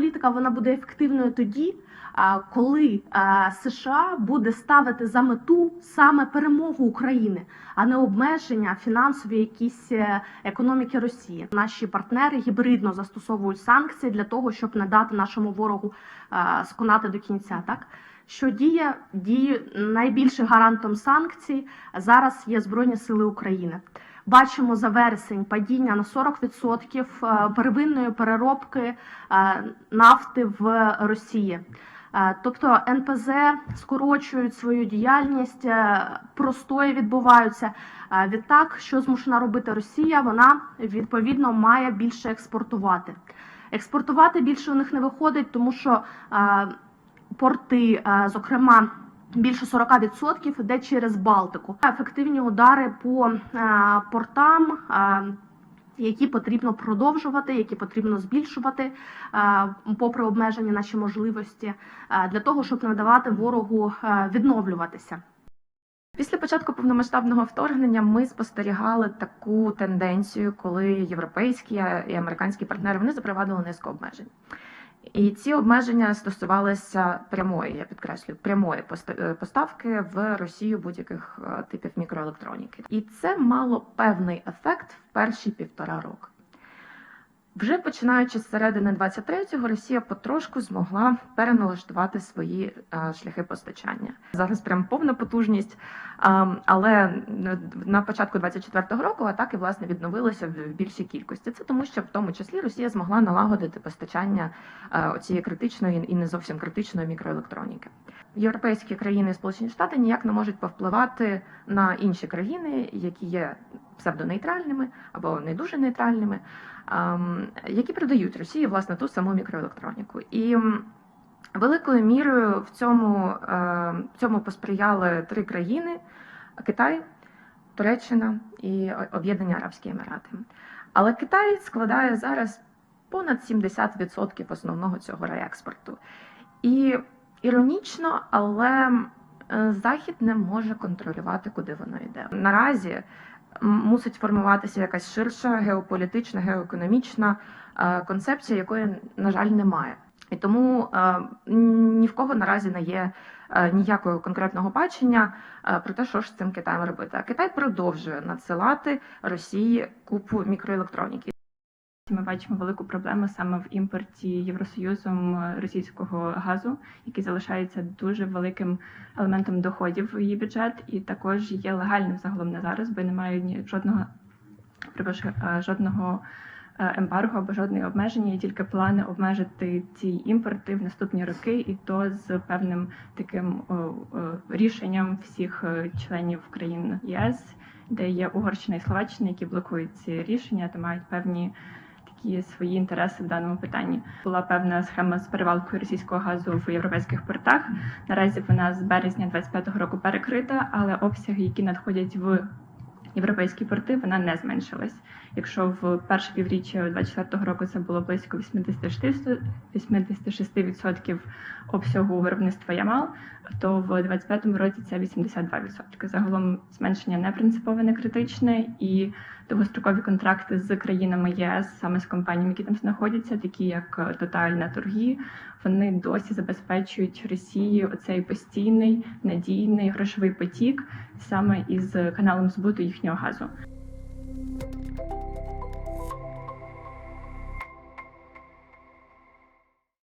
політика вона буде ефективною тоді, коли США буде ставити за мету саме перемогу України, а не обмеження фінансові якісь е, економіки Росії. Наші партнери гібридно застосовують санкції для того, щоб надати нашому ворогу сконати до кінця. Так що діє діє найбільшим гарантом санкцій зараз є Збройні Сили України. Бачимо за вересень падіння на 40% е, первинної переробки е, нафти в Росії. Е, Тобто НПЗ скорочують свою діяльність, простої відбуваються. Відтак, що змушена робити Росія, вона відповідно має більше експортувати. Експортувати більше у них не виходить, тому що порти, е, зокрема. Більше 40% йде через Балтику. Ефективні удари по е, портам, е, які потрібно продовжувати, які потрібно збільшувати, попри обмежені наші можливості, для того, щоб не давати ворогу відновлюватися. Після початку повномасштабного вторгнення ми спостерігали таку тенденцію, коли європейські і американські партнери вони запровадили низку обмежень. І ці обмеження стосувалися прямої, я підкреслюю, прямої е, поставки в Росію будь-яких е, типів мікроелектроніки. І це мало певний ефект в перші півтора роки. Вже починаючи з середини 23-го, Росія потрошку змогла переналаштувати свої е, шляхи постачання. Зараз прям повна потужність, а, але е, на початку 24-го року атаки власне відновилися в більшій кількості. Це тому, що в тому числі Росія змогла налагодити постачання е, цієї критичної і не зовсім критичної мікроелектроніки. Європейські країни і Сполучені Штати ніяк не можуть повпливати на інші країни, які є псевдонейтральними або не дуже нейтральними, ем, які продають Росії власне ту саму мікроелектроніку. І великою мірою в цьому, е, в цьому посприяли три країни: Китай, Туреччина і Об'єднані Арабські Емірати. Але Китай складає зараз понад 70% основного цього реекспорту. І іронічно, але е, Захід не може контролювати, куди воно йде. Наразі мусить формуватися якась ширша геополітична, геоекономічна е, концепція, якої, на жаль, немає. І тому е, ні в кого наразі не є е, ніякого конкретного бачення про те, що ж з цим Китаєм робити. А Китай продовжує надсилати Росії купу мікроелектроніки. Ми бачимо велику проблему саме в імпорті Євросоюзом е, російського газу, який залишається дуже великим елементом доходів в її бюджет, і також є легальним загалом на зараз, бо немає ні жодного е, жодного е, ембарго або жодної обмеження, є тільки плани обмежити ці імпорти в наступні роки, і то з певним таким рішенням всіх членів країн ЄС, де є Угорщина і Словаччина, які блокують ці рішення та мають певні такі свої інтереси в даному питанні. Була певна схема з перевалкою російського газу в європейських портах. Наразі вона з березня 25-го року перекрита, але обсяги, які надходять в європейські порти, вона не зменшилась. Якщо в перше півріччя 24-го року це було близько 86, 86% обсягу виробництва Ямал, то в 25-му році це 82%. Загалом зменшення не принципове, не критичне, і довгострокові контракти з країнами ЄС, саме з компаніями, які там знаходяться, такі як Тотальна торги, вони досі забезпечують Росії оцей постійний надійний грошовий потік саме із каналом збуту їхнього газу.